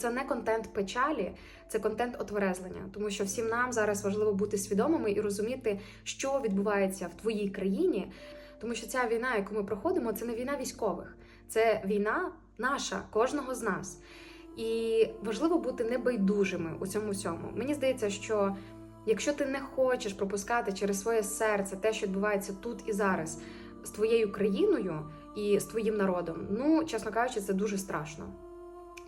це не контент печалі, це контент отверезлення, тому що всім нам зараз важливо бути свідомими і розуміти, що відбувається в твоїй країні, тому що ця війна, яку ми проходимо, це не війна військових, це війна наша, кожного з нас. І важливо бути небайдужими у цьому всьому. Мені здається, що якщо ти не хочеш пропускати через своє серце те, що відбувається тут і зараз з твоєю країною і з твоїм народом, ну чесно кажучи, це дуже страшно.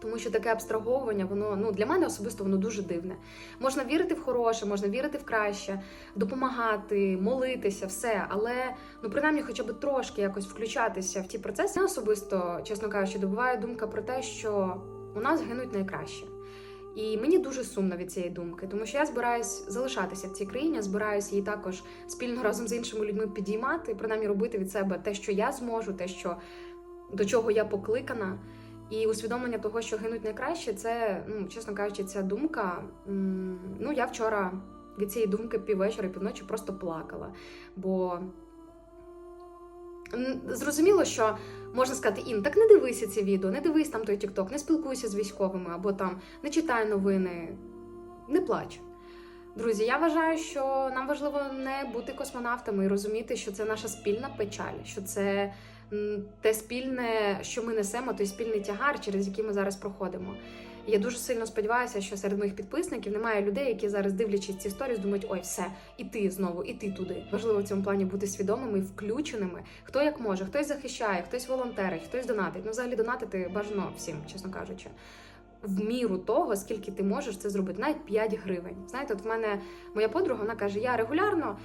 Тому що таке абстраговування, воно ну для мене особисто воно дуже дивне. Можна вірити в хороше, можна вірити в краще, допомагати, молитися, все, але ну принаймні, хоча б трошки якось включатися в ті процеси. Мене особисто, чесно кажучи, добуває думка про те, що у нас гинуть найкраще. І мені дуже сумно від цієї думки, тому що я збираюсь залишатися в цій країні, я збираюся її також спільно разом з іншими людьми підіймати, принаймні робити від себе те, що я зможу, те, що до чого я покликана. І усвідомлення того, що гинуть найкраще, це, ну, чесно кажучи, ця думка. Ну, я вчора від цієї думки піввечора, півночі просто плакала. Бо зрозуміло, що можна сказати, Ін, так не дивися ці відео, не дивись там той TikTok, не спілкуйся з військовими, або там не читай новини, не плач. Друзі, я вважаю, що нам важливо не бути космонавтами і розуміти, що це наша спільна печаль, що це те спільне, що ми несемо, той спільний тягар, через який ми зараз проходимо. Я дуже сильно сподіваюся, що серед моїх підписників немає людей, які зараз дивлячись ці сторіс, думають, ой, все, і ти знову, і ти туди. Важливо в цьому плані бути свідомими включеними. Хто як може, хтось захищає, хтось волонтерить, хтось донатить. Ну, взагалі донатити бажано всім, чесно кажучи. В міру того, скільки ти можеш це зробити, навіть 5 гривень. Знаєте, от в мене моя подруга вона каже: я регулярно,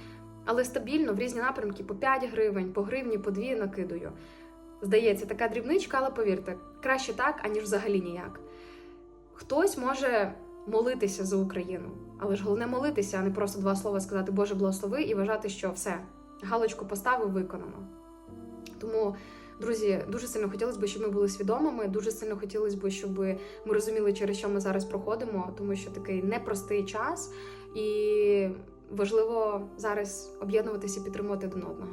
але стабільно в різні напрямки по 5 гривень, по гривні, по 2 накидаю. Здається, така дрібничка, але повірте, краще так, аніж взагалі ніяк. Хтось може молитися за Україну, але ж головне молитися, а не просто два слова сказати Боже благослови і вважати, що все, галочку поставив, виконано. Тому, друзі, дуже сильно хотілося б, щоб ми були свідомими. Дуже сильно хотілося б, щоб ми розуміли, через що ми зараз проходимо, тому що такий непростий час, і важливо зараз об'єднуватися і підтримувати один одного.